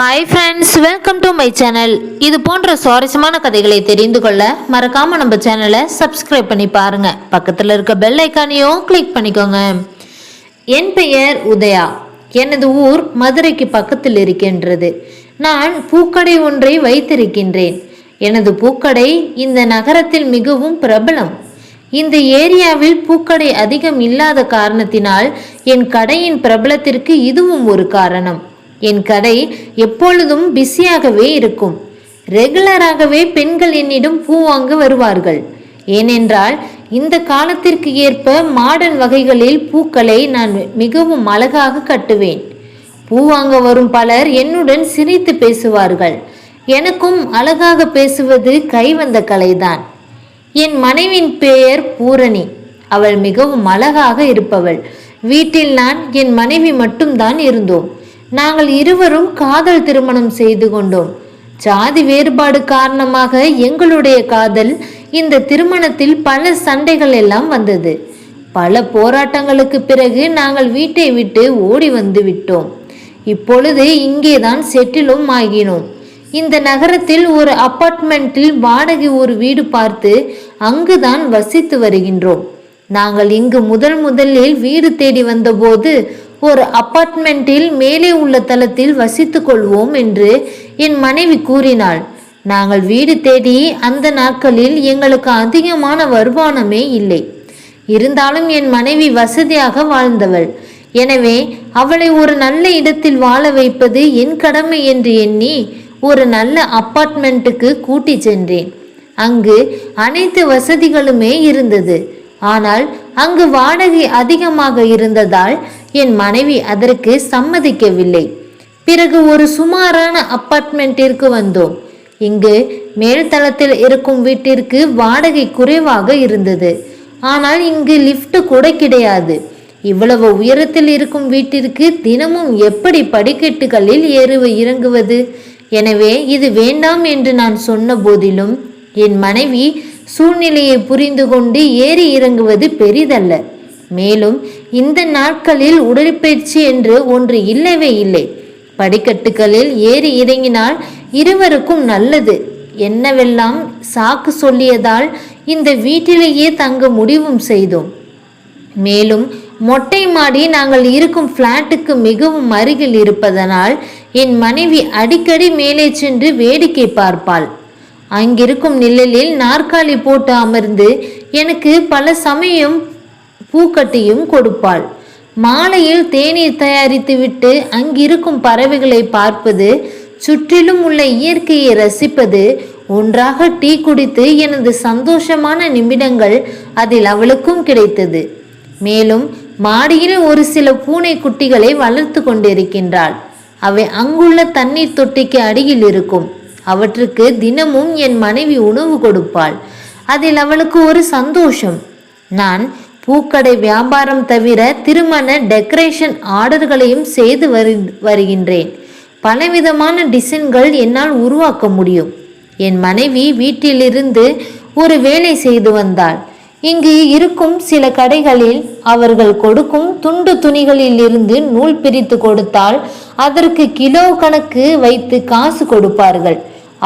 Hi friends welcome to my channel இது போன்ற சுவாரஸ்யமான கதைகளை தெரிந்து கொள்ள மறக்காம நம்ம சேனலை சப்ஸ்கிரைப் பண்ணி பாருங்க. பக்கத்தில் இருக்க பெல் ஐக்கானையும் கிளிக் பண்ணிக்கோங்க. என் பெயர் உதயா. எனது ஊர் மதுரைக்கு பக்கத்தில் இருக்கின்றது. நான் பூக்கடை ஒன்றை வைத்திருக்கின்றேன். எனது பூக்கடை இந்த நகரத்தில் மிகவும் பிரபலம். இந்த ஏரியாவில் பூக்கடை அதிகம் இல்லாத காரணத்தினால் என் கடையின் பிரபலத்திற்கு இதுவும் ஒரு காரணம். என் கடை எப்பொழுதும் பிஸியாகவே இருக்கும். ரெகுலராகவே பெண்கள் என்னிடம் பூ வாங்க வருவார்கள். ஏனென்றால் இந்த காலத்திற்கு ஏற்ப மாடர்ன் வகைகளில் பூக்களை நான் மிகவும் அழகாக கட்டுவேன். பூ வாங்க வரும் பலர் என்னுடன் சிரித்து பேசுவார்கள். எனக்கும் அழகாக பேசுவது கைவந்த கலைதான். என் மனைவின் பெயர் பூரணி. அவள் மிகவும் அழகாக இருப்பவள். வீட்டில் நான் என் மனைவி மட்டும்தான் இருந்தோம். நாங்கள் இருவரும் காதல் திருமணம் செய்து கொண்டோம். ஜாதி வேறுபாடு காரணமாக எங்களுடைய காதல் இந்த திருமணத்தில் பல சண்டைகள் எல்லாம் வந்தது. பல போராட்டங்களுக்கு பிறகு நாங்கள் வீட்டை விட்டு ஓடி வந்து விட்டோம். இப்பொழுது இங்கேதான் செட்டிலும் ஆகினோம். இந்த நகரத்தில் ஒரு அப்பார்ட்மெண்ட்டில் வாடகை ஒரு வீடு பார்த்து அங்குதான் வசித்து வருகின்றோம். நாங்கள் இங்கு முதல் முதலில் வீடு தேடி வந்தபோது ஒரு அப்பார்ட்மெண்ட்டில் மேலே உள்ள தளத்தில் வசித்து கொள்வோம் என்று என் மனைவி கூறினாள். நாங்கள் வீடு தேடி அந்த நாட்களில் எங்களுக்கு அதிகமான வருமானமே இல்லை. இருந்தாலும் என் மனைவி வசதியாக வாழ்ந்தவள். எனவே அவளை ஒரு நல்ல இடத்தில் வாழ வைப்பது என் கடமை என்று எண்ணி ஒரு நல்ல அப்பார்ட்மெண்ட்டுக்கு கூட்டி சென்றேன். அங்கு அனைத்து வசதிகளுமே இருந்தது. ஆனால் அங்கு வாடகை அதிகமாக இருந்ததால் என் மனைவி அதற்கு சம்மதிக்கவில்லை. பிறகு ஒரு சுமாரான அப்பார்ட்மெண்ட்டிற்கு வந்தோம். இங்கு மேல்தளத்தில் இருக்கும் வீட்டிற்கு வாடகை குறைவாக இருந்தது. ஆனால் இங்கு லிஃப்ட் கூட கிடையாது. இவ்வளவு உயரத்தில் இருக்கும் வீட்டிற்கு தினமும் எப்படி படிக்கட்டுகளில் ஏறு இறங்குவது? எனவே இது வேண்டாம் என்று நான் சொன்ன போதிலும் என் மனைவி சூழ்நிலையை புரிந்து கொண்டு ஏறி இறங்குவது பெரிதல்ல. மேலும் இந்த நாட்களில் உடற்பயிற்சி என்று ஒன்று இல்லவே இல்லை. படிக்கட்டுகளில் ஏறி இறங்கினால் இருவருக்கும் நல்லது. என்னவெல்லாம் சாக்கு சொல்லியதால் இந்த வீட்டிலேயே தங்க முடிவும் செய்தோம். மேலும் மொட்டை மாடி நாங்கள் இருக்கும் ஃப்ளாட்டுக்கு மிகவும் அருகில் இருப்பதனால் என் மனைவி அடிக்கடி மேலே சென்று வேடிக்கை பார்ப்பாள். அங்கிருக்கும் நிழலில் நாற்காலி போட்டு அமர்ந்து எனக்கு பல சமயம் பூக்கட்டியும் கொடுப்பாள். மாலையில் தேநீர் தயாரித்துவிட்டு அங்கிருக்கும் பறவைகளை பார்ப்பது சுற்றிலும் உள்ள இயற்கையை ரசிப்பது ஒன்றாக டீ குடித்து எனது சந்தோஷமான நிமிடங்கள் அதில் அவளுக்கும் கிடைத்தது. மேலும் மாடியில் ஒரு சில பூனை குட்டிகளை வளர்த்து கொண்டிருக்கின்றாள். அவை அங்குள்ள தண்ணீர் தொட்டிக்கு அடியில் இருக்கும். அவற்றுக்கு தினமும் என் மனைவி உணவு கொடுப்பாள். அதில் அவளுக்கு ஒரு சந்தோஷம். நான் பூக்கடை வியாபாரம் தவிர திருமண டெக்கரேஷன் ஆர்டர்களையும் செய்து வரு வருகின்றேன். பலவிதமான டிசைன்கள் என்னால் உருவாக்க முடியும். என் மனைவி வீட்டிலிருந்து ஒரு வேலை செய்து வந்தாள். இங்கு இருக்கும் சில கடைகளில் அவர்கள் கொடுக்கும் துண்டு துணிகளில் இருந்து நூல் பிரித்து கொடுத்தால் அதற்கு கிலோ கணக்கு வைத்து காசு கொடுப்பார்கள்.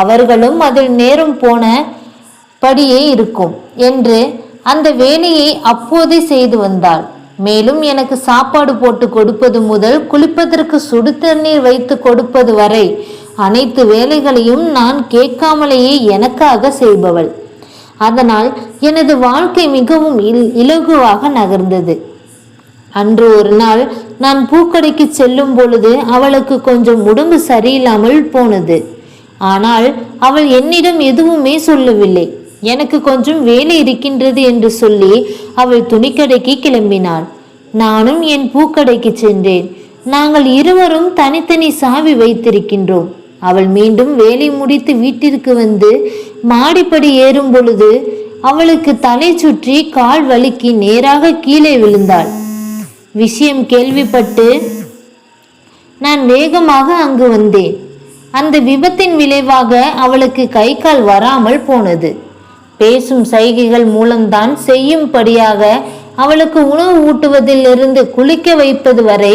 அவர்களும் அதில் நேரம் போன படியே இருக்கும் என்று அந்த வேலையை அப்போதே செய்து வந்தாள். மேலும் எனக்கு சாப்பாடு போட்டு கொடுப்பது முதல் குளிப்பதற்கு சுடு தண்ணீர் வைத்து கொடுப்பது வரை அனைத்து வேலைகளையும் நான் கேட்காமலேயே எனக்காக செய்பவள். அதனால் எனது வாழ்க்கை மிகவும் இல் இலகுவாக நகர்ந்தது. அன்று ஒரு நாள் நான் பூக்கடைக்கு செல்லும் பொழுது அவளுக்கு கொஞ்சம் உடம்பு சரியில்லாமல் போனது. ஆனால் அவள் என்னிடம் எதுவுமே சொல்லவில்லை. எனக்கு கொஞ்சம் வேலை இருக்கின்றது என்று சொல்லி அவள் துணிக்கடைக்கு கிளம்பினாள். நானும் என் பூக்கடைக்கு சென்றேன். நாங்கள் இருவரும் தனித்தனி சாவி வைத்திருக்கின்றோம். அவள் மீண்டும் வேலை முடித்து வீட்டிற்கு வந்து மாடிப்படி ஏறும் பொழுது அவளுக்கு தலை சுற்றி கால் வலுக்கி நேராக கீழே விழுந்தாள். விஷயம் கேள்விப்பட்டு நான் வேகமாக அங்கு வந்தேன். அந்த விபத்தின் விளைவாக அவளுக்கு கை கால் வராமல் போனது. பேசும் சைகைகள் மூலம்தான் செய்யும்படியாக அவளுக்கு உணவு ஊட்டுவதிலிருந்து குளிக்க வைப்பது வரை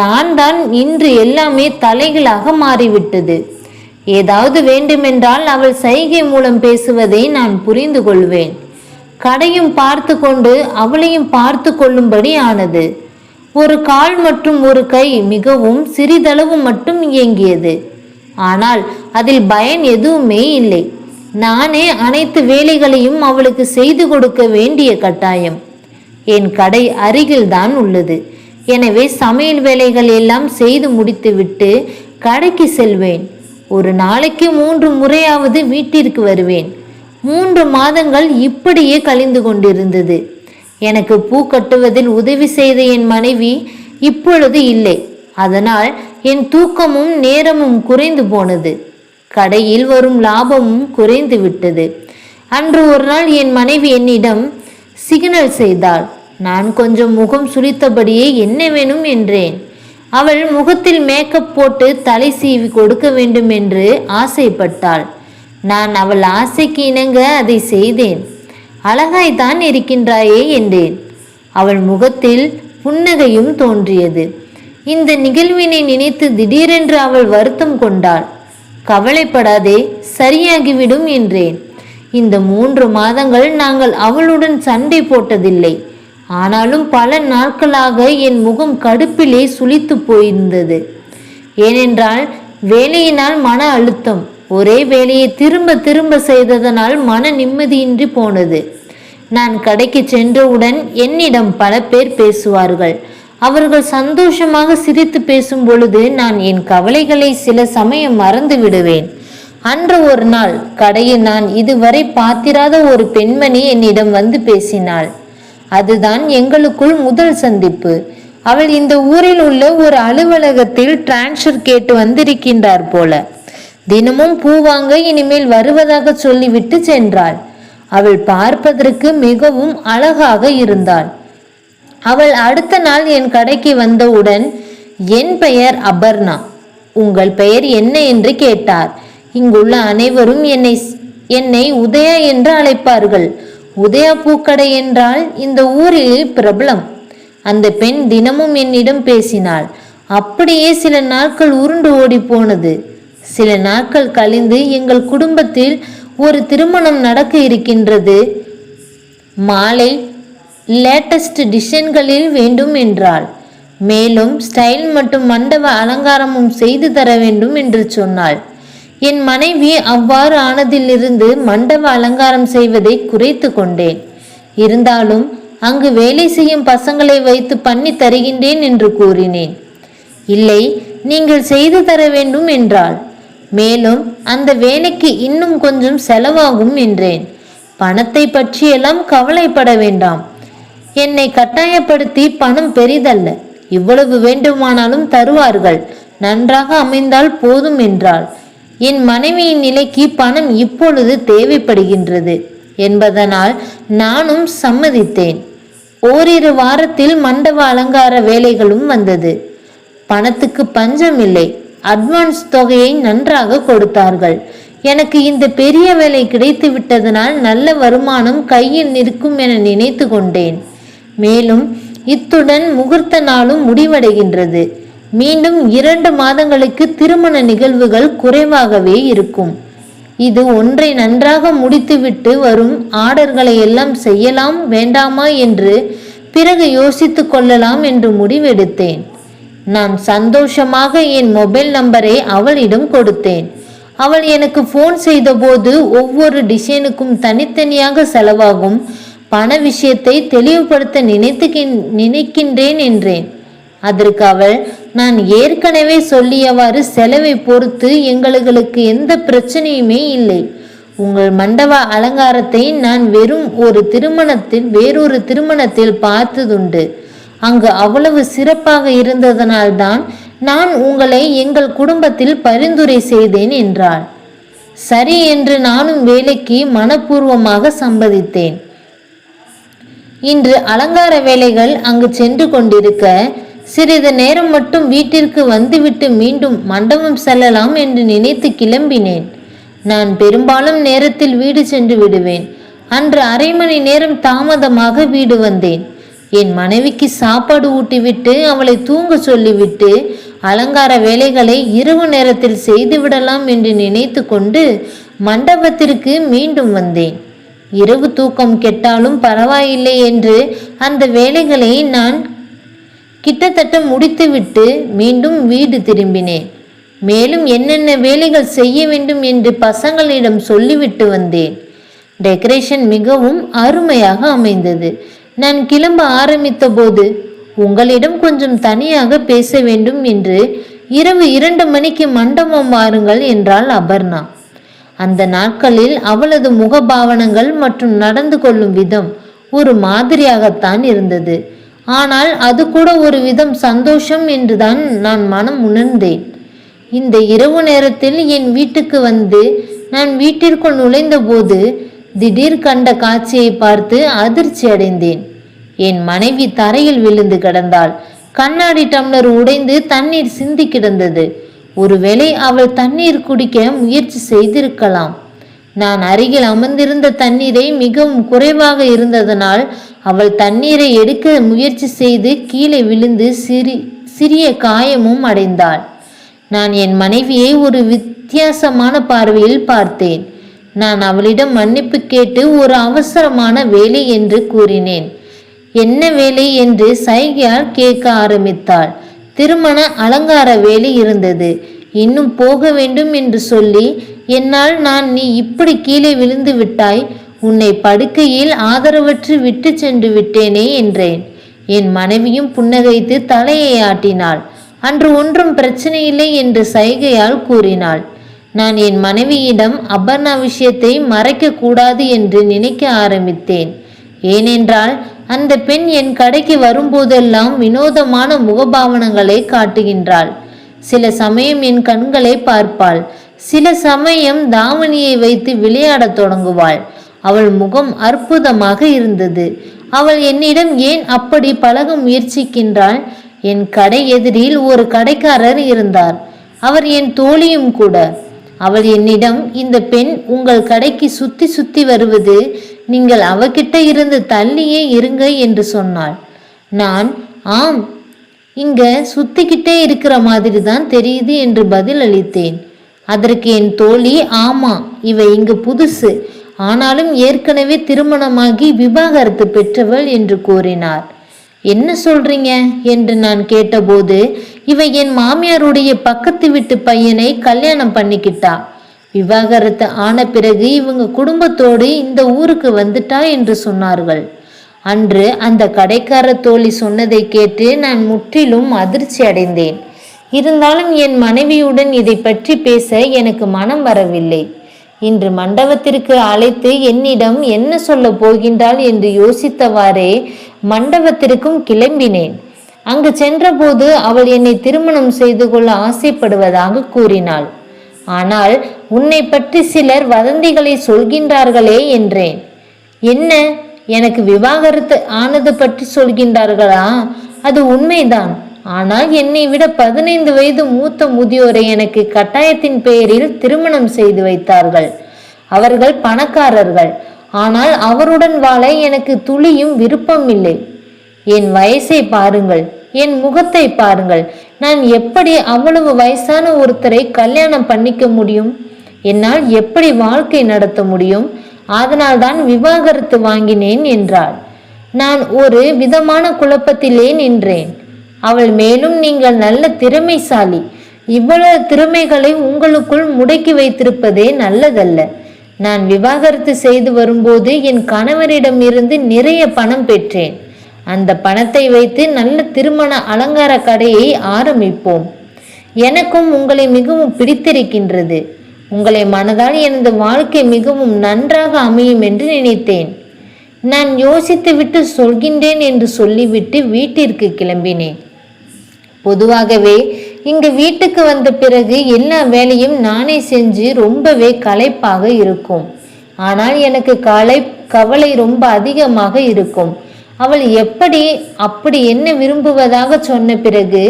நான் தான் இன்று எல்லாமே தலைகளாக மாறிவிட்டது. ஏதாவது வேண்டுமென்றால் அவள் சைகை மூலம் பேசுவதை நான் புரிந்து கொள்வேன். கடையும் பார்த்து கொண்டு அவளையும் பார்த்து கொள்ளும்படி ஆனது. ஒரு கால் மற்றும் ஒரு கை மிகவும் சிறிதளவு மட்டும் இயங்கியது. ஆனால் அதில் பயன் எதுவுமே இல்லை. நானே அனைத்து வேலைகளையும் அவளுக்கு செய்து கொடுக்க வேண்டிய கட்டாயம். என் கடை அருகில்தான் உள்ளது. எனவே சமையல் வேலைகள் எல்லாம் செய்து முடித்துவிட்டு கடைக்கு செல்வேன். ஒரு நாளைக்கு மூன்று முறையாவது வீட்டிற்கு வருவேன். மூன்று மாதங்கள் இப்படியே கழிந்து கொண்டிருந்தது. எனக்கு பூ கட்டுவதில் உதவி செய்த என் மனைவி இப்பொழுது இல்லை. அதனால் என் தூக்கமும் நேரமும் குறைந்து போனது. கடையில் வரும் லாபமும் குறைந்து விட்டது. அன்று ஒரு நாள் என் மனைவி என்னிடம் சிக்னல் செய்தாள். நான் கொஞ்சம் முகம் சுளித்தபடியே என்ன வேணும்? என்றேன். அவள் முகத்தில் மேக்கப் போட்டு தலை சீவி கொடுக்க வேண்டும் என்று ஆசைப்பட்டாள். நான் அவள் ஆசைக்கு இணங்க அதை செய்தேன். அழகாய்தான் இருக்கின்றாயே என்றேன். அவள் முகத்தில் புன்னகையும் தோன்றியது. இந்த நிகழ்வினை நினைத்து திடீரென்று அவள் வருத்தம் கொண்டாள். கவலைப்படாதே சரியாகிவிடும் என்றேன். இந்த மூன்று மாதங்கள் நாங்கள் அவளுடன் சண்டை போட்டதில்லை. ஆனாலும் பல நாட்களாக என் முகம் கடுப்பிலே சுளித்து போயிருந்தது. ஏனென்றால் வேலையினால் மன அழுத்தம் ஒரே வேலையை திரும்ப திரும்ப செய்ததனால் மன நிம்மதியின்றி போனது. நான் கடைக்கு சென்றவுடன் என்னிடம் பல பேர் பேசுவார்கள். அவர்கள் சந்தோஷமாக சிரித்து பேசும் பொழுது நான் என் கவலைகளை சில சமயம் மறந்து விடுவேன். அன்று ஒரு நாள் கடையில் நான் இதுவரை பார்த்திராத ஒரு பெண்மணி என்னிடம் வந்து பேசினாள். அதுதான் எங்களுக்குள் முதல் சந்திப்பு. அவள் இந்த ஊரில் உள்ள ஒரு அலுவலகத்தில் டிரான்ஸ்ஃபர் கேட்டு வந்திருக்கின்றார் போல. தினமும் பூ வாங்க இனிமேல் வருவதாக சொல்லிவிட்டு சென்றாள். அவள் பார்ப்பதற்கு மிகவும் அழகாக இருந்தாள். அவள் அடுத்த நாள் என் கடைக்கு வந்தவுடன் என் பெயர் அபர்ணா. உங்கள் பெயர் என்ன? என்று கேட்டார். இங்குள்ள அனைவரும் என்னை என்னை உதயா என்று அழைப்பார்கள். உதயா பூக்கடை என்றால் இந்த ஊரில் பிரபலம். அந்த பெண் தினமும் என்னிடம் பேசினாள். அப்படியே சில நாட்கள் உருண்டு ஓடி போனது சில நாட்கள் கழிந்து எங்கள் குடும்பத்தில் ஒரு திருமணம் நடக்க இருக்கின்றது. மாலை லேட்டஸ்ட் டிசைன்களில் வேண்டும் என்றாள். மேலும் ஸ்டைல் மற்றும் மண்டப அலங்காரமும் செய்து தர வேண்டும் என்று சொன்னாள். என் மனைவி அவ்வாறு ஆனதிலிருந்து மண்டப அலங்காரம் செய்வதை குறைத்து கொண்டேன். இருந்தாலும் அங்கு வேலை செய்யும் பசங்களை வைத்து பண்ணி தருகின்றேன் என்று கூறினேன். இல்லை நீங்கள் செய்து தர வேண்டும் என்றாள். மேலும் அந்த வேலைக்கு இன்னும் கொஞ்சம் செலவாகும் என்றேன். பணத்தை பற்றியெல்லாம் கவலைப்பட வேண்டாம். என்னை கட்டாயப்படுத்தி பணம் பெரிதல்ல. இவ்வளவு வேண்டுமானாலும் தருவார்கள். நன்றாக அமைந்தால் போதும் என்றாள். என் மனைவியின் நிலைக்கு பணம் இப்பொழுது தேவைப்படுகின்றது என்பதனால் நானும் சம்மதித்தேன். ஓரிரு வாரத்தில் மண்டப அலங்கார வேலைகளும் வந்தது. பணத்துக்கு பஞ்சம் இல்லை அட்வான்ஸ் தொகையை நன்றாக கொடுத்தார்கள். எனக்கு இந்த பெரிய வேலை கிடைத்து விட்டதனால் நல்ல வருமானம் கையில் நிற்கும் என நினைத்து கொண்டேன் மேலும் இத்துடன் முகூர்த்த நாளும் முடிவடைகின்றது. மீண்டும் இரண்டு மாதங்களுக்கு திருமண நிகழ்வுகள் குறைவாகவே இருக்கும். இது ஒன்றை நன்றாக முடித்துவிட்டு வரும் ஆர்டர்களை எல்லாம் செய்யலாம் வேண்டாமா என்று பிறகு யோசித்து கொள்ளலாம் என்று முடிவெடுத்தேன். நான் சந்தோஷமாக என் மொபைல் நம்பரை அவளிடம் கொடுத்தேன். அவள் எனக்கு ஃபோன் செய்தபோது ஒவ்வொரு டிசைனுக்கும் தனித்தனியாக செலவாகும் பண விஷயத்தை தெளிவுபடுத்த நினைத்து நினைக்கின்றேன் என்றேன். அதற்கு அவள் நான் ஏற்கனவே சொல்லியவாறு செலவை பொறுத்து எங்களுக்கு எந்த பிரச்சனையுமே இல்லை. உங்கள் மண்டப அலங்காரத்தை நான் வெறும் ஒரு திருமணத்தில் வேறொரு திருமணத்தில் பார்த்ததுண்டு. அங்கு அவ்வளவு சிறப்பாக இருந்ததனால்தான் நான் உங்களை எங்கள் குடும்பத்தில் பரிந்துரை செய்தேன் என்றாள். சரி என்று நானும் வேலைக்கு மனப்பூர்வமாக சம்மதித்தேன். இன்று அலங்கார வேலைகள் அங்கு சென்று கொண்டிருக்க சிறிது நேரம் மட்டும் வீட்டிற்கு வந்துவிட்டு மீண்டும் மண்டபம் செல்லலாம் என்று நினைத்து கிளம்பினேன். நான் பெரும்பாலும் நேரத்தில் வீடு சென்று விடுவேன். அன்று அரை மணி நேரம் தாமதமாக வீடு வந்தேன். என் மனைவிக்கு சாப்பாடு ஊட்டிவிட்டு அவளை தூங்க சொல்லிவிட்டு அலங்கார வேலைகளை இரவு நேரத்தில் செய்துவிடலாம் என்று நினைத்து கொண்டு மண்டபத்திற்கு மீண்டும் வந்தேன். இரவு தூக்கம் கெட்டாலும் பரவாயில்லை என்று அந்த வேலைகளை நான் கிட்டத்தட்ட முடித்துவிட்டு மீண்டும் வீடு திரும்பினேன். மேலும் என்னென்ன வேலைகள் செய்ய வேண்டும் என்று பசங்களிடம் சொல்லிவிட்டு வந்தேன். டெக்கரேஷன் மிகவும் அருமையாக அமைந்தது. நான் கிளம்ப ஆரம்பித்த போது உங்களிடம் கொஞ்சம் தனியாக பேச வேண்டும் என்று இரவு இரண்டு மணிக்கு மண்டபம் வாருங்கள் என்றாள் அபர்ணா. அந்த நாட்களில் அவளது முகபாவனங்கள் மற்றும் நடந்து கொள்ளும் விதம் ஒரு மாதிரியாகத்தான் இருந்தது. ஆனால் அது கூட ஒரு விதம் சந்தோஷம் என்றுதான் நான் மனம் உணர்ந்தேன். இந்த இரவு நேரத்தில் என் வீட்டுக்கு வந்து நான் வீட்டிற்குள் நுழைந்தபோது திடீர் கண்ட காட்சியை பார்த்து அதிர்ச்சி அடைந்தேன். என் மனைவி தரையில் விழுந்து கிடந்தாள். கண்ணாடி டம்ளர் உடைந்து தண்ணீர் சிந்தி கிடந்தது. ஒருவேளை அவள் தண்ணீர் குடிக்க முயற்சி செய்திருக்கலாம். நான் அருகில் அமர்ந்திருந்த தண்ணீரை மிகவும் குறைவாக இருந்ததனால் அவள் தண்ணீரை எடுக்க முயற்சி செய்து கீழே விழுந்து சிறி சிறிய காயமும் அடைந்தாள். நான் என் மனைவியை ஒரு வித்தியாசமான பார்வையில் பார்த்தேன். நான் அவளிடம் மன்னிப்பு கேட்டு ஒரு அவசரமான வேலை என்று கூறினேன். என்ன வேலை என்று சைகையால் கேட்க ஆரம்பித்தாள். திருமண அலங்கார வேலை இருந்தது. இன்னும் போக வேண்டும் என்று சொல்லி என்னால் நான் நீ இப்படி கீழே விழுந்து விட்டாய் உன்னை படுக்கையில் ஆதரவற்று விட்டு சென்று விட்டேனே என்றேன். என் மனைவியும் புன்னகைத்து தலையை ஆட்டினாள். அன்று ஒன்றும் பிரச்சனை இல்லை என்று சைகையால் கூறினாள். நான் என் மனைவியிடம் அபர்ணா விஷயத்தை மறைக்க கூடாது என்று நினைக்க ஆரம்பித்தேன். ஏனென்றால் அந்த பெண் என் கடைக்கு வரும்போதெல்லாம் வினோதமான முகபாவனங்களை காட்டுகின்றாள். சில சமயம் என் கண்களை பார்ப்பாள். சில சமயம் தாவணியை வைத்து விளையாடத் தொடங்குவாள். அவள் முகம் அற்புதமாக இருந்தது. அவள் என்னிடம் ஏன் அப்படி பழக முயற்சிக்கின்றாள்? என் கடை எதிரில் ஒரு கடைக்காரர் இருந்தார். அவர் என் தோழியும் கூட. அவள் என்னிடம் இந்த பெண் உங்கள் கடைக்கு சுத்தி சுத்தி வருவது நீங்கள் அவகிட்ட இருந்து தள்ளியே இருங்க என்று சொன்னாள். நான் ஆம் இங்க சுத்திக்கிட்டே இருக்கிற மாதிரி தான் தெரியுது என்று பதில் அளித்தேன். அதற்கு என் தோழி ஆமா இவ இங்கு புதுசு. ஆனாலும் ஏற்கனவே திருமணமாகி விவாகரத்து பெற்றவள் என்று கூறினார். என்ன சொல்றீங்க? என்று நான் கேட்டபோது இவ என் மாமியாருடைய பக்கத்து வீட்டு பையனை கல்யாணம் பண்ணிக்கிட்டா. விவாகரத்து ஆன பிறகு இவங்க குடும்பத்தோடு இந்த ஊருக்கு வந்துட்டா என்று சொன்னார்கள். அன்று அந்த கடைக்கார தோழி சொன்னதை கேட்டு நான் முற்றிலும் அதிர்ச்சி அடைந்தேன். இருந்தாலும் என் மனைவியுடன் இதை பற்றி பேச எனக்கு மனம் வரவில்லை. இன்று மண்டபத்திற்கு அழைத்து என்னிடம் என்ன சொல்ல போகின்றாள் என்று யோசித்தவாறே மண்டபத்திற்கும் கிளம்பினேன். அங்கு சென்றபோது அவள் என்னை திருமணம் செய்து கொள்ள ஆசைப்படுவதாக கூறினாள். ஆனால் உன்னை பற்றி சிலர் வதந்திகளை சொல்கின்றார்களே என்றேன். என்ன? எனக்கு விவாகரத்து ஆனது பற்றி சொல்கின்றார்களா? அது உண்மைதான். ஆனால் என்னை விட பதினைந்து வயது மூத்த முதியோரை எனக்கு கட்டாயத்தின் பெயரில் திருமணம் செய்து வைத்தார்கள். அவர்கள் பணக்காரர்கள். ஆனால் அவருடன் வாழ எனக்கு துளியும் விருப்பம் இல்லை என் வயசை பாருங்கள். என் முகத்தை பாருங்கள். நான் எப்படி அவ்வளவு வயசான ஒருத்தரை கல்யாணம் பண்ணிக்க முடியும்? என்னால் எப்படி வாழ்க்கை நடத்த முடியும்? அதனால்தான் விவாகரத்து வாங்கினேன் என்றாள். நான் ஒரு விதமான குழப்பத்திலே நின்றேன். அவள் மேலும் நீங்கள் நல்ல திறமைசாலி. இவ்வளவு திறமைகளை உங்களுக்குள் முடக்கி வைத்திருப்பதே நல்லதல்ல. நான் விவாகரத்து செய்து வரும்போது என் கணவரிடம் இருந்து நிறைய பணம் பெற்றேன். அந்த பணத்தை வைத்து நல்ல திருமண அலங்கார கடையை ஆரம்பிப்போம். எனக்கும் உங்களை மிகவும் பிடித்திருக்கின்றது. உங்களை மனதால் எனது வாழ்க்கை மிகவும் நன்றாக அமையும் என்று நினைத்தேன். நான் யோசித்துவிட்டு சொல்கின்றேன் என்று சொல்லிவிட்டு வீட்டிற்கு கிளம்பினேன். பொதுவாகவே இங்கு வீட்டுக்கு வந்த பிறகு எல்லா வேலையும் நானே செஞ்சு ரொம்பவே களைப்பாக இருக்கும். ஆனால் எனக்கு கலை கவலை ரொம்ப அதிகமாக இருக்கும். அவள் எப்படி அப்படி என்ன விரும்புவதாக சொன்ன பிறகு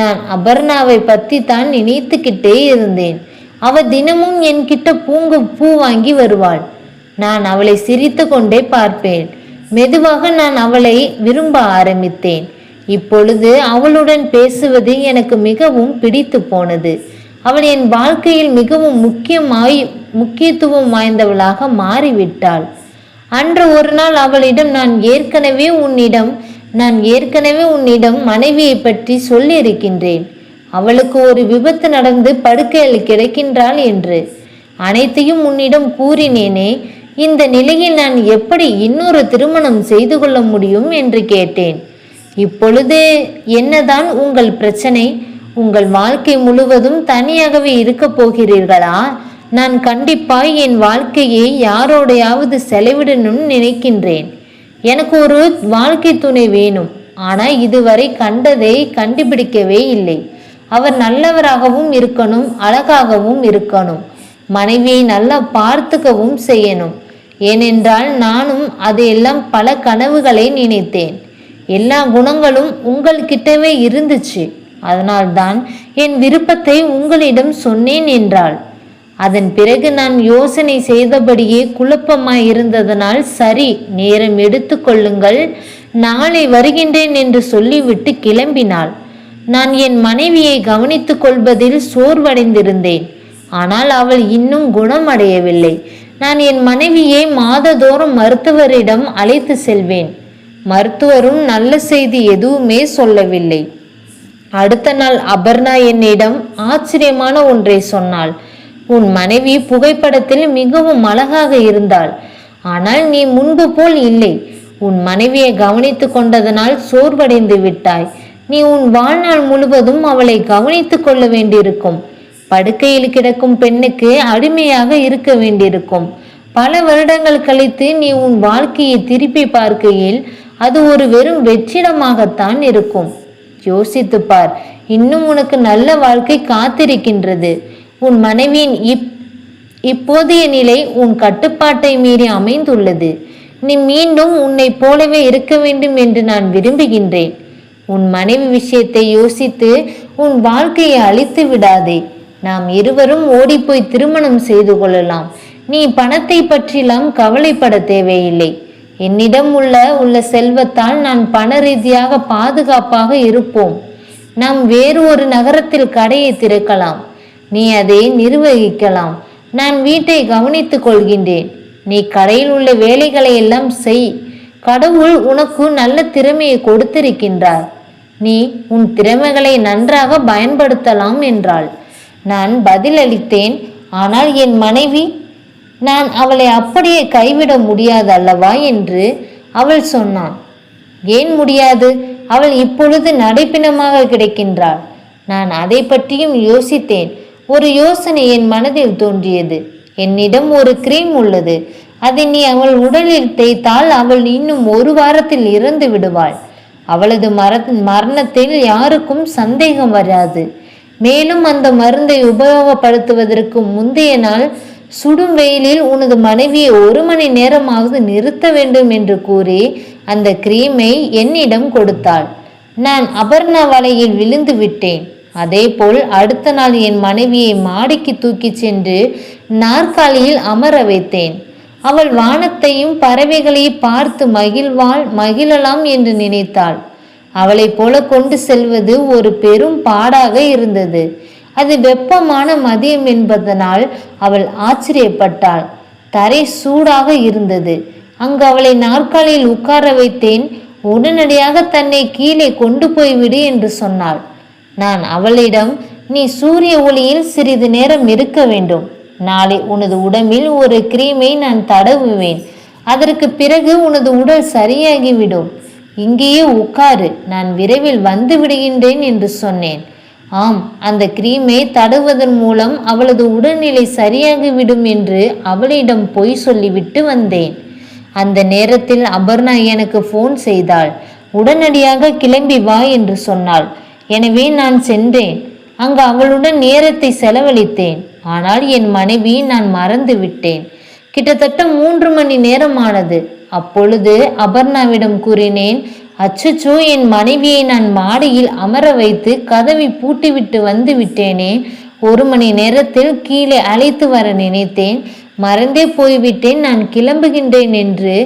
நான் அபர்ணாவை பற்றி தான் நினைத்துக்கிட்டே இருந்தேன். அவ தினமும் என்கிட்ட பூங்கு பூ வாங்கி வருவாள். நான் அவளை சிரித்து கொண்டே பார்ப்பேன். மெதுவாக நான் அவளை விரும்ப ஆரம்பித்தேன். இப்பொழுது அவளுடன் பேசுவது எனக்கு மிகவும் பிடித்து போனது. அவள் என் வாழ்க்கையில் மிகவும் முக்கியமாய் முக்கியத்துவம் வாய்ந்தவளாக மாறிவிட்டாள். அன்று ஒரு நாள் அவளிடம் நான் ஏற்கனவே உன்னிடம் நான் ஏற்கனவே உன்னிடம் மனைவியை பற்றி சொல்லியிருக்கின்றேன். அவளுக்கு ஒரு விபத்து நடந்து படுக்கையில் கிடைக்கின்றாள் என்று. அனைத்தையும் உன்னிடம் கூறினேனே இந்த நிலையில் நான் எப்படி இன்னொரு திருமணம் செய்து கொள்ள முடியும்? என்று கேட்டேன். இப்பொழுது என்னதான் உங்கள் பிரச்சனை? உங்கள் வாழ்க்கை முழுவதும் தனியாகவே இருக்கப் போகிறீர்களா? நான் கண்டிப்பாய் என் வாழ்க்கையை யாரோடையாவது செலவிடணும்னு நினைக்கின்றேன். எனக்கு ஒரு வாழ்க்கை துணை வேணும். ஆனால் இதுவரை கண்டதை கண்டுபிடிக்கவே இல்லை. அவர் நல்லவராகவும் இருக்கணும் அழகாகவும் இருக்கணும். மனைவியை நல்லா பார்த்துக்கவும் செய்யணும். ஏனென்றால் நானும் அதையெல்லாம் பல கனவுகளை நினைத்தேன். எல்லா குணங்களும் உங்கள்கிட்டவே இருந்துச்சு. அதனால்தான் என் விருப்பத்தை உங்களிடம் சொன்னேன் என்றாள். அதன் பிறகு நான் யோசனை செய்தபடியே குழப்பமாய் இருந்ததனால் சரி நேரம் எடுத்துக்கொள்ளுங்கள் நாளை வருகின்றேன் என்று சொல்லிவிட்டு கிளம்பினாள். நான் என் மனைவியை கவனித்துக் கொள்வதில் சோர்வடைந்திருந்தேன். ஆனால் அவள் இன்னும் குணமடையவில்லை. நான் என் மனைவியை மாததோறும் மருத்துவரிடம் அழைத்து செல்வேன். மருத்துவரும் நல்ல செய்தி எதுவுமே சொல்லவில்லை. அடுத்த நாள் அபர்ணா என்னிடம் ஆச்சரியமான ஒன்றை சொன்னாள். உன் மனைவி புகைப்படத்தில் மிகவும் அழகாக இருந்தாள். ஆனால் நீ முன்பு போல் இல்லை. உன் மனைவியை கவனித்து கொண்டதனால் சோர்வடைந்து விட்டாய். நீ உன் வாழ்நாள் முழுவதும் அவளை கவனித்து கொள்ள வேண்டியிருக்கும். படுக்கையில் கிடக்கும் பெண்ணுக்கு அடிமையாக இருக்க வேண்டியிருக்கும். பல வருடங்கள் கழித்து நீ உன் வாழ்க்கையை திருப்பி பார்க்கையில் அது ஒரு வெறும் வெற்றிடமாகத்தான் இருக்கும். யோசித்து பார் இன்னும் உனக்கு நல்ல வாழ்க்கை காத்திருக்கின்றது. உன் மனைவியின் இப் இப்போதைய நிலை உன் கட்டுப்பாட்டை மீறி அமைந்துள்ளது. நீ மீண்டும் உன்னை போலவே இருக்க வேண்டும் என்று நான் விரும்புகின்றேன். உன் மனைவி விஷயத்தை யோசித்து உன் வாழ்க்கையை அழித்து விடாதே. நாம் இருவரும் ஓடிப்போய் திருமணம் செய்து கொள்ளலாம். நீ பணத்தை பற்றிலாம் கவலைப்பட தேவையில்லை. என்னிடம் உள்ள உள்ள செல்வத்தால் நான் பண ரீதியாக பாதுகாப்பாக இருப்போம். நாம் வேறு ஒரு நகரத்தில் கடையை திறக்கலாம். நீ அதை நிர்வகிக்கலாம். நான் வீட்டை கவனித்துக் கொள்கின்றேன். நீ கடையில் உள்ள வேலைகளை எல்லாம் செய். கடவுள் உனக்கு நல்ல திறமையை கொடுத்திருக்கின்றார். நீ உன் திறமைகளை நன்றாக பயன்படுத்தலாம் என்றாள். நான் பதிலளித்தேன். ஆனால் என் மனைவி நான் அவளை அப்படியே கைவிட முடியாது அல்லவா? என்று அவள் சொன்னான். ஏன் முடியாது? அவள் இப்பொழுது நடைப்பிணமாக கிடைக்கின்றாள். நான் அதை பற்றியும் யோசித்தேன். ஒரு யோசனை என் மனதில் தோன்றியது. என்னிடம் ஒரு கிரீம் உள்ளது. அதை நீ அவள் உடலில் தேய்த்தால் அவள் இன்னும் ஒரு வாரத்தில் இறந்து விடுவாள். அவளது மர மரணத்தில் யாருக்கும் சந்தேகம் வராது. மேலும் அந்த மருந்தை உபயோகப்படுத்துவதற்கு முந்தைய நாள் சுடும் வெயிலில் உனது மனைவியை ஒரு மணி நேரமாவது நிறுத்த வேண்டும் என்று கூறி அந்த கிரீமை என்னிடம் கொடுத்தாள். நான் அபர்ணா வலையில் விழுந்து விட்டேன். அதேபோல் அடுத்த நாள் என் மனைவியை மாடிக்கு தூக்கிச் சென்று நாற்காலியில் அமர வைத்தேன். அவள் வானத்தையும் பறவைகளையும் பார்த்து மகிழ்வாள் மகிழலாம் என்று நினைத்தாள். அவளைப் போல கொண்டு செல்வது ஒரு பெரும் பாடாக இருந்தது. அது வெப்பமான மதியம் என்பதனால் அவள் ஆச்சரியப்பட்டாள். தரை சூடாக இருந்தது. அங்கு அவளை நாற்காலியில் உட்கார வைத்தேன். உடனடியாக தன்னை கீழே கொண்டு போய்விடு என்று சொன்னாள். நான் அவளிடம் நீ சூரிய ஒளியில் சிறிது நேரம் இருக்க வேண்டும். நாளை உனது உடம்பில் ஒரு கிரீமை நான் தடவுவேன். அதற்கு பிறகு உனது உடல் சரியாகிவிடும். இங்கேயே உட்காரு. நான் விரைவில் வந்து விடுகின்றேன் என்று சொன்னேன். ஆம் அந்த கிரீமை தடுவதன் மூலம் அவளது உடல்நிலை சரியாகிவிடும் என்று அவளிடம் பொய் சொல்லிவிட்டு வந்தேன். அந்த நேரத்தில் அபர்ணா எனக்கு ஃபோன் செய்தாள். உடனடியாக கிளம்பி வா என்று சொன்னாள். எனவே நான் சென்றேன். அங்கு அவளுடன் நேரத்தை செலவழித்தேன். ஆனால் என் மனைவி நான் மறந்து விட்டேன். கிட்டத்தட்ட மூன்று மணி நேரமானது. அப்பொழுது அபர்ணாவிடம் கூறினேன் அச்சச்சோ என் மனைவியை நான் மாடியில் அமர வைத்து கதவை பூட்டிவிட்டு வந்து விட்டேனே. ஒரு மணி நேரத்தில் கீழே அழைத்து வர நினைத்தேன். மறந்தே போய்விட்டேன். நான் கிளம்புகின்றேன் என்று.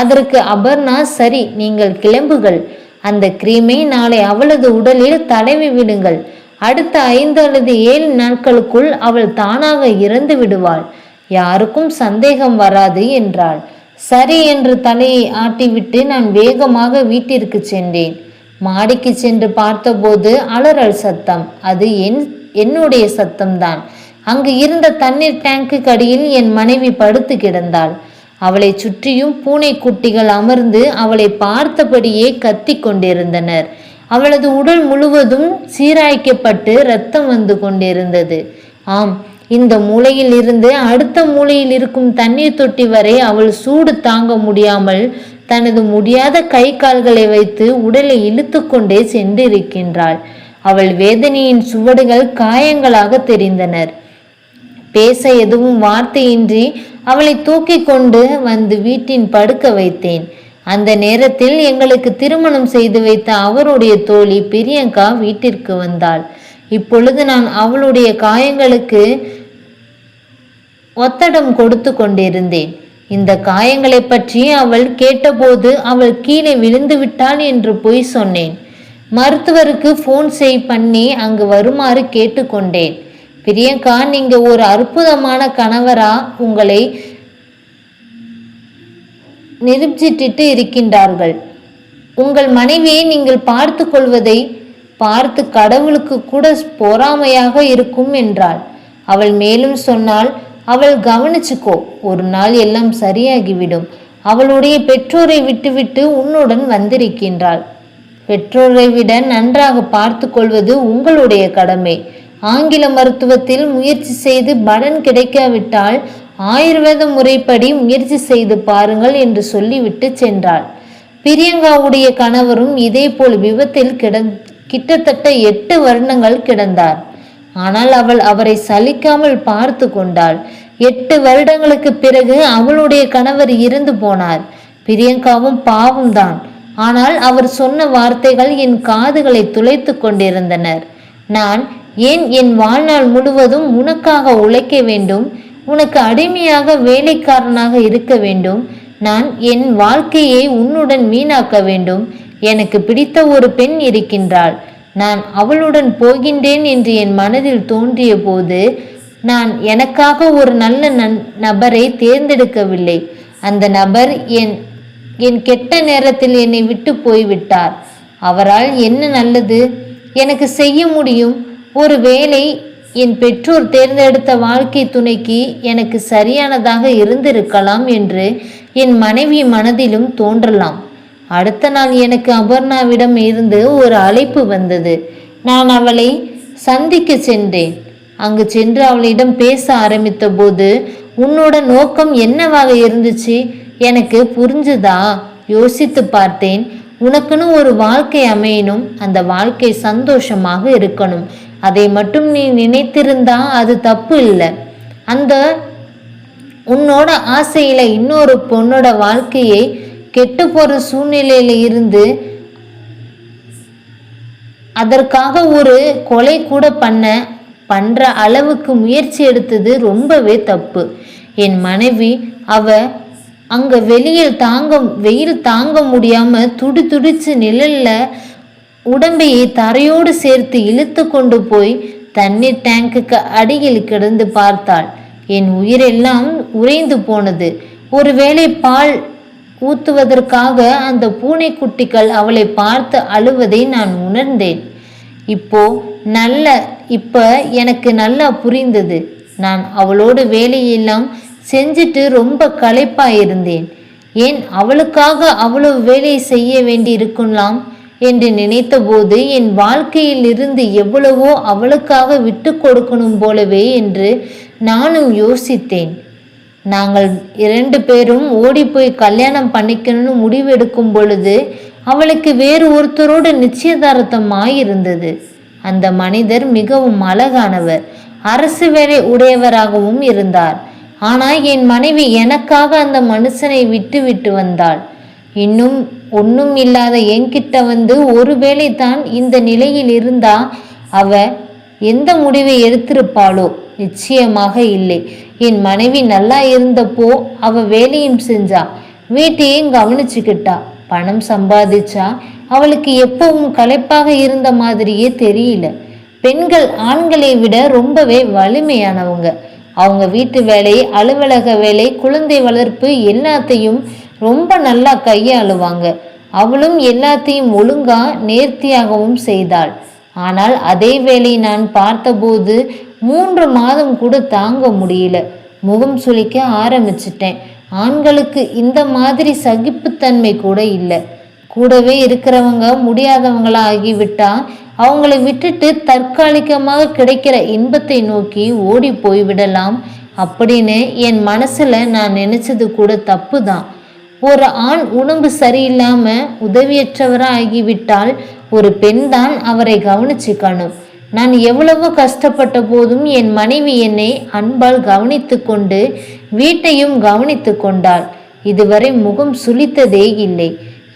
அதற்கு அபர்ணா சரி நீங்கள் கிளம்புகள் அந்த கிரீமை நாளை அவளது உடலில் தடவி விடுங்கள். அடுத்த ஐந்து அல்லது ஏழு நாட்களுக்குள் அவள் தானாக இறந்து விடுவாள். யாருக்கும் சந்தேகம் வராது என்றாள். சரி என்று தலையை ஆட்டிவிட்டு நான் வேகமாக வீட்டிற்கு சென்றேன். மாடிக்கு சென்று பார்த்தபோது அலறல் சத்தம். அது என் என்னுடைய சத்தம்தான். அங்கு இருந்த தண்ணீர் டேங்குக்கு அடியில் என் மனைவி படுத்து கிடந்தாள். அவளை சுற்றியும் பூனை குட்டிகள் அமர்ந்து அவளை பார்த்தபடியே கத்திக் கொண்டிருந்தனர். அவளது உடல் முழுவதும் சீராய்க்கப்பட்டு ரத்தம் வந்து கொண்டிருந்தது. ஆம் இந்த மூலையில் இருந்து அடுத்த மூலையில் இருக்கும் தண்ணீர் தொட்டி வரை அவள் சூடு தாங்க முடியாமல் தனது முடியாத கை கால்களை வைத்து உடலை இழுத்து கொண்டே சென்றிருக்கின்றாள். அவள் வேதனையின் சுவடுகள் காயங்களாக தெரிந்தனர். பேச எதுவும் வார்த்தையின்றி அவளை தூக்கி கொண்டு வந்து வீட்டின் படுக்க வைத்தேன். அந்த நேரத்தில் எங்களுக்கு திருமணம் செய்து வைத்த அவருடைய தோழி பிரியங்கா வீட்டிற்கு வந்தாள். இப்பொழுது நான் அவளுடைய காயங்களுக்கு ஒத்தடம் கொடுத்து கொண்டிருந்தேன். இந்த காயங்களை பற்றி அவள் கேட்டபோது அவள் கீழே விழுந்து விட்டாள் என்று பொய் சொன்னேன். மருத்துவருக்கு ஃபோன் செய் பண்ணி அங்கு வருமாறு கேட்டுக்கொண்டேன். பிரியங்கா நீங்க ஒரு அற்புதமான கணவரா உங்களை நிரூபிச்சிட்டு இருக்கின்றார்கள். உங்கள் மனைவியை நீங்கள் பார்த்து கொள்வதை பார்த்து கடவுளுக்கு கூட பொறாமையாக இருக்கும் என்றாள். அவள் மேலும் சொன்னால் அவள் கவனிச்சுக்கோ ஒரு நாள் எல்லாம் சரியாகிவிடும். அவளுடைய பெற்றோரை விட்டுவிட்டு உன்னுடன் வந்திருக்கின்றாள். பெற்றோரை விட நன்றாக பார்த்து கொள்வது உங்களுடைய கடமை. ஆங்கில மருத்துவத்தில் முயற்சி செய்து பலன் கிடைக்காவிட்டால் ஆயுர்வேத முறைப்படி முயற்சி செய்து பாருங்கள் என்று சொல்லிவிட்டு சென்றாள். பிரியங்காவுடைய கணவரும் இதேபோல் விபத்தில் கிட கிட்டத்தட்ட எட்டு வருடங்கள் கிடந்தார். ஆனால் அவள் அவரை சலிக்காமல் பார்த்து கொண்டாள். எட்டு வருடங்களுக்கு பிறகு அவளுடைய கணவர் இறந்து போனார். பிரியங்காவும் பாவம்தான் ஆனால் அவர் சொன்ன வார்த்தைகள் என் காதுகளை துளைத்து கொண்டிருந்தனர். நான் ஏன் என் வாழ்நாள் முழுவதும் உனக்காக உழைக்க வேண்டும்? உனக்கு அடிமையாக வேலைக்காரனாக இருக்க வேண்டும். நான் என் வாழ்க்கையை உன்னுடன் வீணாக்க வேண்டும். எனக்கு பிடித்த ஒரு பெண் இருக்கின்றாள். நான் அவளுடன் போகின்றேன் என்று என் மனதில் தோன்றிய போது நான் எனக்காக ஒரு நல்ல நன் நபரை தேர்ந்தெடுக்கவில்லை. அந்த நபர் என் என் கெட்ட நேரத்தில் என்னை விட்டு போய்விட்டார். அவரால் என்ன நல்லது? எனக்கு செய்ய முடியும். ஒரு வேளை என் பெற்றோர் தேர்ந்தெடுத்த வாழ்க்கை துணைக்கு எனக்கு சரியானதாக இருந்திருக்கலாம் என்று என் மனைவி மனதிலும் தோன்றலாம். அடுத்த நாள் எனக்கு அபர்ணாவிடம் இருந்து ஒரு அழைப்பு வந்தது. நான் அவளை சந்திக்க சென்றேன். அங்கு சென்று அவளிடம் பேச ஆரம்பித்த போது உன்னோட நோக்கம் என்னவாக இருந்துச்சு? எனக்கு புரிஞ்சுதா? யோசித்து பார்த்தேன். உனக்குன்னு ஒரு வாழ்க்கை அமையணும். அந்த வாழ்க்கை சந்தோஷமாக இருக்கணும். அதை மட்டும் நீ நினைத்திருந்தா அது தப்பு இல்லை. அந்த உன்னோட ஆசையில இன்னொரு பொண்ணோட வாழ்க்கையை கெட்டு போகிற சூழ்நிலையில இருந்து அதற்காக ஒரு கொலை கூட பண்ண பண்ற அளவுக்கு முயற்சி எடுத்தது ரொம்பவே தப்பு. என் மனைவி அவ அங்க வெளியில் தாங்க வெயில் தாங்க முடியாமல் துடி துடிச்சு நிழல்ல உடம்பையை தரையோடு சேர்த்து இழுத்து கொண்டு போய் தண்ணீர் டேங்குக்கு அடியில் கிடந்து பார்த்தாள். என் உயிரெல்லாம் உறைந்து போனது. ஒருவேளை பால் ஊத்துவதற்காக அந்த பூனைக்குட்டிகள் அவளை பார்த்து அழுவதை நான் உணர்ந்தேன். இப்போ நல்ல இப்போ எனக்கு நல்லா புரிந்தது. நான் அவளோட வேலையெல்லாம் செஞ்சுட்டு ரொம்ப களைப்பாக இருந்தேன் ஏன் அவளுக்காக அவ்வளவு வேலை செய்ய வேண்டி இருக்கலாம் என்று நினைத்தபோது என் வாழ்க்கையில் இருந்து எவ்வளவோ அவளுக்காக விட்டு கொடுக்கணும் போலவே என்று நானும் யோசித்தேன். நாங்கள் இரண்டு பேரும் ஓடிப்போய் கல்யாணம் பண்ணிக்கணும்னு முடிவெடுக்கும் பொழுது அவளுக்கு வேறு ஒருத்தரோடு நிச்சயதார்த்தமாயிருந்தது. அந்த மனிதர் மிகவும் அழகானவர் அரசு வேலை உடையவராகவும் இருந்தார். ஆனால் என் மனைவி எனக்காக அந்த மனுஷனை விட்டு விட்டு வந்தாள். இன்னும் ஒன்றும் இல்லாத என்கிட்ட வந்து ஒருவேளை தான் இந்த நிலையில் இருந்தா அவ எந்த முடிவை எடுத்திருப்பாளோ? நிச்சயமாக இல்லை. என் மனைவி நல்லா இருந்தப்போ அவ வேலையும் செஞ்சா வீட்டையும் கவனிச்சுக்கிட்டா பணம் சம்பாதிச்சா அவளுக்கு எப்பவும் களைப்பாக இருந்த மாதிரியே தெரியல. பெண்கள் ஆண்களை விட ரொம்பவே வலிமையானவங்க. அவங்க வீட்டு வேலை அலுவலக வேலை குழந்தை வளர்ப்பு எல்லாத்தையும் ரொம்ப நல்லா கையாளுவாங்க. அவளும் எல்லாத்தையும் ஒழுங்கா நேர்த்தியாகவும் செய்தாள். ஆனால் அதே வேளை நான் பார்த்தபோது மூன்று மாதம் கூட தாங்க முடியல. முகம் சுளிக்க ஆரம்பிச்சிட்டேன். ஆண்களுக்கு இந்த மாதிரி சகிப்புத்தன்மை கூட இல்லை. கூடவே இருக்கிறவங்க முடியாதவங்களா ஆகிவிட்டா அவங்கள விட்டுட்டு தற்காலிகமாக கிடைக்கிற இன்பத்தை நோக்கி ஓடி போய்விடலாம் அப்படின்னு என் மனசுல நான் நினைச்சது கூட தப்பு தான் ஒரு ஆண் உடம்பு சரியில்லாம உதவியற்றவரா ஆகிவிட்டால் ஒரு பெண் தான் அவரை கவனிச்சுக்கணும். நான் எவ்வளவு கஷ்டப்பட்ட போதும் என் மனைவி என்னை அன்பால் கவனித்து கொண்டு வீட்டையும் கவனித்து கொண்டாள். இதுவரை முகம் சுளித்ததே இல்லை.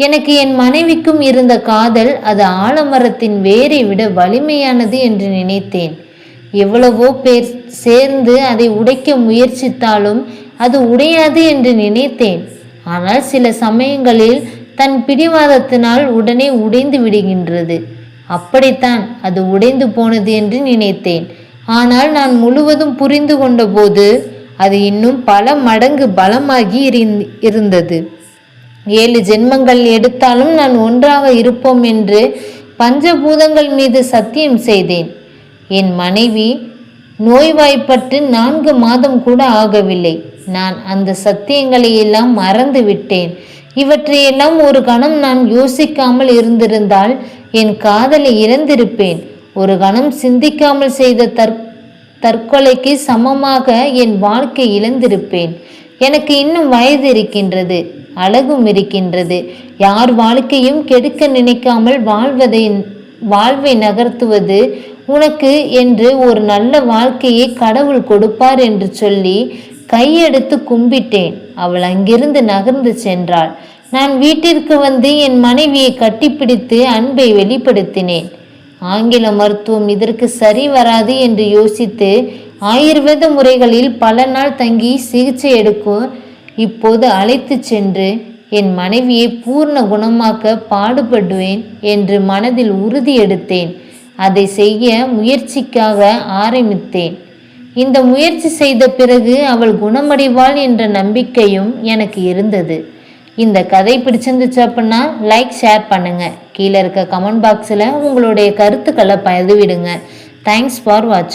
எனக்கு என் மனைவிக்கும் இருந்த காதல் அது ஆலமரத்தின் வேரை விட வலிமையானது என்று நினைத்தேன். எவ்வளவோ பேர் சேர்ந்து அதை உடைக்க முயற்சித்தாலும் அது உடையாது என்று நினைத்தேன். ஆனால் சில சமயங்களில் தன் பிடிவாதத்தினால் உடனே உடைந்து விடுகின்றது. அப்படித்தான் அது உடைந்து போனது என்று நினைத்தேன். ஆனால் நான் முழுவதும் புரிந்து கொண்டபோது அது இன்னும் பல மடங்கு பலமாகி இருந்தது. ஏழு ஜென்மங்கள் எடுத்தாலும் நான் ஒன்றாக இருப்போம் என்று பஞ்சபூதங்கள் மீது சத்தியம் செய்தேன். என் மனைவி நோய்வாய்ப்பட்டு நான்கு மாதம் கூட ஆகவில்லை. நான் அந்த சத்தியங்களை எல்லாம் மறந்து விட்டேன் இவற்றையெல்லாம் ஒரு கணம் நான் யோசிக்காமல் இருந்திருந்தால் என் காதலை இழந்திருப்பேன் ஒரு கணம் சிந்திக்காமல் செய்த தற் தற்கொலைக்கு சமமாக என் வாழ்க்கை இழந்திருப்பேன். எனக்கு இன்னும் வயது இருக்கின்றது அழகும் இருக்கின்றது. யார் வாழ்க்கையும் கெடுக்க நினைக்காமல் வாழ்வதை வாழ்வை நகர்த்துவது உனக்கு என்று ஒரு நல்ல வாழ்க்கையை கடவுள் கொடுப்பார் என்று சொல்லி கையெடுத்து கும்பிட்டேன். அவள் அங்கிருந்து நகர்ந்து சென்றாள். நான் வீட்டிற்கு வந்து என் மனைவியை கட்டிப்பிடித்து அன்பை வெளிப்படுத்தினேன். ஆங்கில மருத்துவம் இதற்கு சரி வராது என்று யோசித்து ஆயுர்வேத முறைகளில் பல நாள் தங்கி சிகிச்சை எடுக்கும் இப்போது அழைத்து சென்று என் மனைவியை பூர்ண குணமாக்க பாடுபடுவேன் என்று மனதில் உறுதி எடுத்தேன். அதை செய்ய முயற்சிக்காக ஆரம்பித்தேன். இந்த முயற்சி செய்த பிறகு அவள் குணமடைவாள் என்ற நம்பிக்கையும் எனக்கு இருந்தது. இந்த கதை பிடிச்சிருந்துச்சு அப்படின்னா லைக் ஷேர் பண்ணுங்கள் கீழே இருக்க கமெண்ட் பாக்ஸில் உங்களுடைய கருத்துக்களை பதிவிடுங்க. தேங்க்ஸ் ஃபார் வாட்சிங்